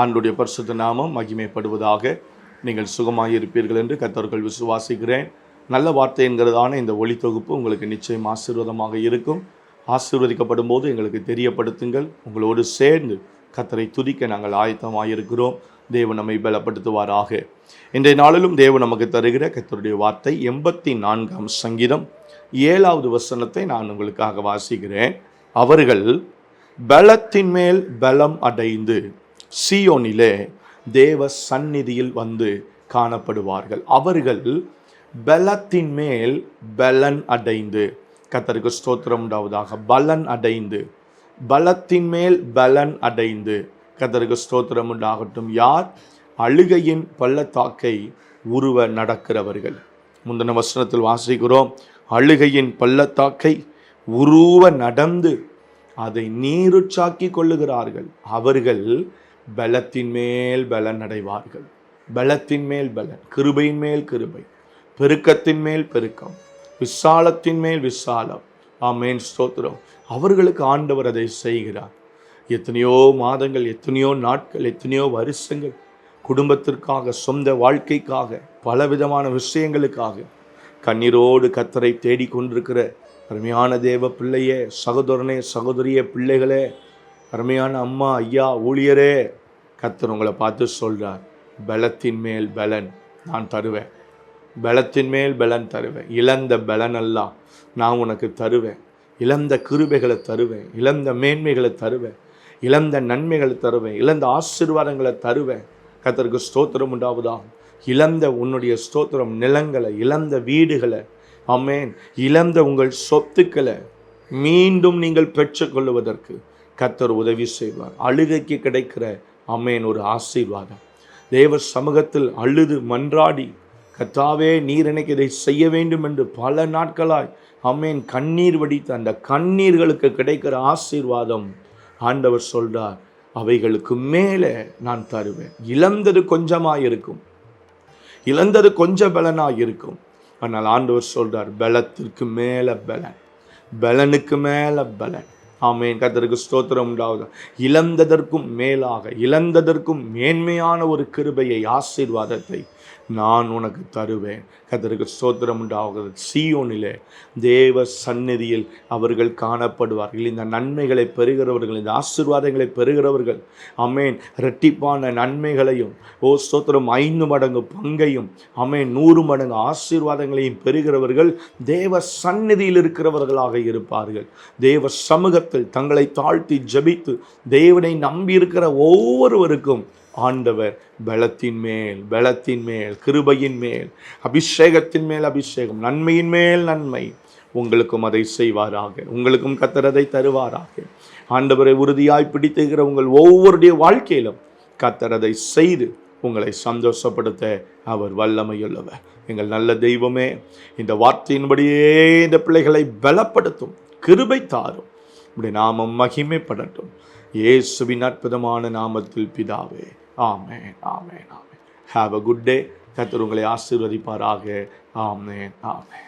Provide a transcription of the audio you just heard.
ஆண்டுடைய பரிசுத்த நாமம் மகிமைப்படுவதாக நீங்கள் சுகமாக இருப்பீர்கள் என்று கத்தர்கள் விசுவாசிக்கிறேன். நல்ல வார்த்தை என்கிறதான இந்த ஒளி தொகுப்பு உங்களுக்கு நிச்சயம் ஆசீர்வாதமாக இருக்கும். ஆசீர்வதிக்கப்படும் போது எங்களுக்கு தெரியப்படுத்துங்கள். உங்களோடு சேர்ந்து கத்தரை துதிக்க நாங்கள் ஆயத்தமாக இருக்கிறோம் தேவன் நம்மை பலப்படுத்துவாராக. இன்றைய நாளிலும் தேவன் நமக்கு தருகிற கத்தருடைய வார்த்தை எண்பத்தி நான்காம் சங்கீதம் ஏழாவது வசனத்தை நான் உங்களுக்காக வாசிக்கிறேன். அவர்கள் பலத்தின் மேல் பலம் அடைந்து சியோனிலே தேவ சந்நிதியில் வந்து காணப்படுவார்கள். அவர்கள் பலத்தின் மேல் பலன் அடைந்து கத்தருக்கு ஸ்தோத்திரம் உண்டாவதாக பலன் அடைந்து பலத்தின் மேல் பலன் அடைந்து கத்தருக்கு ஸ்தோத்திரம் உண்டாகட்டும். யார்? அழுகையின் பள்ளத்தாக்கை உருவ நடக்கிறவர்கள். முந்தின வசனத்தில் வாசிக்கிறோம் அழுகையின் பள்ளத்தாக்கை உருவ நடந்து அதை நீருச்சாக்கி கொள்ளுகிறார்கள். அவர்கள் பலத்தின் மேல் பலன் அடைவார்கள். பலத்தின் மேல் பலன் கிருபையின் மேல் கிருபை பெருக்கத்தின் மேல் பெருக்கம் விசாலத்தின் மேல் விசாலம். ஆமேன் ஸ்தோத்திரம். அவர்களுக்கு ஆண்டவர் அதை செய்கிறார். எத்தனையோ மாதங்கள் எத்தனையோ நாட்கள் எத்தனையோ வருஷங்கள் குடும்பத்திற்காக சொந்த வாழ்க்கைக்காக பலவிதமான விஷயங்களுக்காக கண்ணீரோடு கத்தரை தேடிக்கொண்டிருக்கிற அருமையான தேவ பிள்ளையே சகோதரனே சகோதரிய பிள்ளைகளே அருமையான அம்மா ஐயா ஊழியரே கத்தர் உங்களை பார்த்து சொல்கிறார் பலத்தின் மேல் பலன் நான் தருவேன். பலத்தின் மேல் பலன் தருவேன். இழந்த பலனெல்லாம் நான் உனக்கு தருவேன். இழந்த கிருபைகளை தருவேன். இழந்த மேன்மைகளை தருவேன். இழந்த நன்மைகளை தருவேன். இழந்த ஆசீர்வாதங்களை தருவேன். கத்தருக்கு ஸ்தோத்திரம் உண்டாவதாகும் இழந்த உன்னுடைய ஸ்தோத்திரம் நிலங்களை இழந்த வீடுகளை அமேன் இழந்த உங்கள் சொத்துக்களை மீண்டும் நீங்கள் பெற்றுக்கொள்வதற்கு கத்தர் உதவி செய்வார். அழுகைக்கு கிடைக்கிற அம்மையின் ஒரு ஆசீர்வாதம். தேவ சமூகத்தில் அழுது மன்றாடி கத்தாவே நீர் எனக்கு இதை செய்ய வேண்டும் என்று பல நாட்களாய் அம்மேன் கண்ணீர் வடித்த அந்த கண்ணீர்களுக்கு கிடைக்கிற ஆசீர்வாதம். ஆண்டவர் சொல்றார் அவைகளுக்கு மேலே நான் தருவேன். இழந்தது கொஞ்சமாக இருக்கும். இழந்தது கொஞ்சம் பலனாக இருக்கும். ஆனால் ஆண்டவர் சொல்றார் பலத்திற்கு மேலே பலன். பலனுக்கு மேலே பலன். ஆமேன். கத்தருக்கு ஸ்தோத்திரம் உண்டாவது இழந்ததற்கும் மேலாக இழந்ததற்கும் மேன்மையான ஒரு கிருபையை ஆசீர்வாதத்தை நான் உனக்கு தருவேன். கத்தருக்கு ஸ்தோத்திரம் உண்டாகிறது சீயோனிலே தேவ சந்நிதியில் அவர்கள் காணப்படுவார்கள். இந்த நன்மைகளை பெறுகிறவர்கள் இந்த ஆசீர்வாதங்களை பெறுகிறவர்கள் அமேன் இரட்டிப்பான நன்மைகளையும் ஓ ஸ்தோத்திரம் ஐந்து மடங்கு பங்கையும் அமேன் நூறு மடங்கு ஆசீர்வாதங்களையும் பெறுகிறவர்கள் தேவ சந்நிதியில் இருக்கிறவர்களாக இருப்பார்கள். தேவ சமூகத்தில் தங்களை தாழ்த்தி ஜபித்து தேவனை நம்பியிருக்கிற ஒவ்வொருவருக்கும் ஆண்டவர் பலத்தின் மேல் பலத்தின் மேல் கிருபையின் மேல் அபிஷேகத்தின் மேல் அபிஷேகம் நன்மையின் மேல் நன்மை. உங்களுக்கும் அதை செய்வாராக. உங்களுக்கும் கத்தரதை தருவாராக. ஆண்டவரை உறுதியாய் பிடித்துகிற உங்கள் ஒவ்வொருடைய வாழ்க்கையிலும் கத்தரதை செய்து உங்களை சந்தோஷப்படுத்த அவர் வல்லமையுள்ளவர். எங்கள் நல்ல தெய்வமே இந்த வார்த்தையின்படியே இந்த பிள்ளைகளை பலப்படுத்தும் கிருபை தாரும். உடைய நாமம் மகிமைப்படட்டும். இயேசுவின் அற்புதமான நாமத்தில் பிதாவே ஆமேன் ஆமேன் ஆமேன். ஹாவ் அ குட் டே கத்தர் உங்களை ஆசீர்வதிப்பாராக. ஆமேன் ஆமேன்.